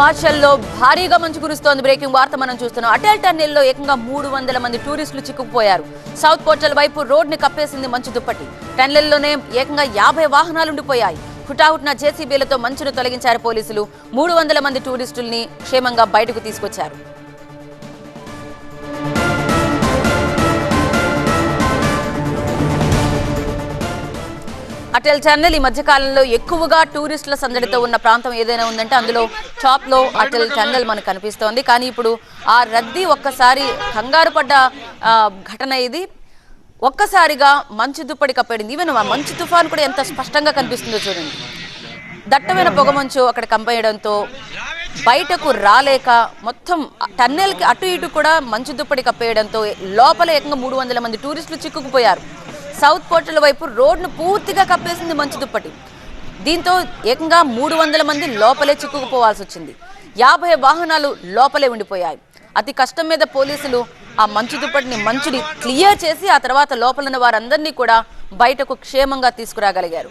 హిమాచల్లో భారీగా మంచు కురుస్తోంది బ్రేకింగ్ వార్త మనం చూస్తున్నాం. అటల్ టన్నెల్లో ఏకంగా మూడు వందల మంది టూరిస్టులు చిక్కుకుపోయారు. సౌత్ పోర్టల్ వైపు రోడ్ని కప్పేసింది మంచు దుప్పటి. టన్నెల్లోనే ఏకంగా యాభై వాహనాలు ఉండిపోయాయి. హుటాహుట్న జేసీబీలతో మంచును తొలగించారు పోలీసులు. మూడు వందల మంది టూరిస్టుల్ని క్షేమంగా బయటకు తీసుకొచ్చారు. అటల్ టన్నెల్ ఈ మధ్య కాలంలో ఎక్కువగా టూరిస్టుల సందడితో ఉన్న ప్రాంతం ఏదైనా ఉందంటే అందులో టాప్లో అటల్ టన్నెల్ మనకు కనిపిస్తోంది. కానీ ఇప్పుడు ఆ రద్దీ ఒక్కసారి కంగారు పడ్డ ఘటన ఇది. ఒక్కసారిగా మంచు దుప్పటి కప్పడింది. ఈవెన్ ఆ మంచు తుఫాన్ కూడా ఎంత స్పష్టంగా కనిపిస్తుందో చూడండి. దట్టమైన పొగమంచు అక్కడ కంపేయడంతో బయటకు రాలేక మొత్తం టన్నెల్కి అటు ఇటు కూడా మంచు దుప్పటి కప్పేయడంతో లోపల ఏకంగా మూడు వందల మంది టూరిస్టులు చిక్కుకుపోయారు. సౌత్ పోర్టల్ వైపు రోడ్ను పూర్తిగా కప్పేసింది మంచు దుప్పటి. దీంతో ఏకంగా మూడు వందల మంది లోపలే చిక్కుకుపోవాల్సి వచ్చింది. యాభై వాహనాలు లోపలే ఉండిపోయాయి. అతి కష్టం మీద పోలీసులు ఆ మంచు దుప్పటిని మంచుని క్లియర్ చేసి ఆ తర్వాత లోపలన్న వారందరినీ కూడా బయటకు క్షేమంగా తీసుకురాగలిగారు.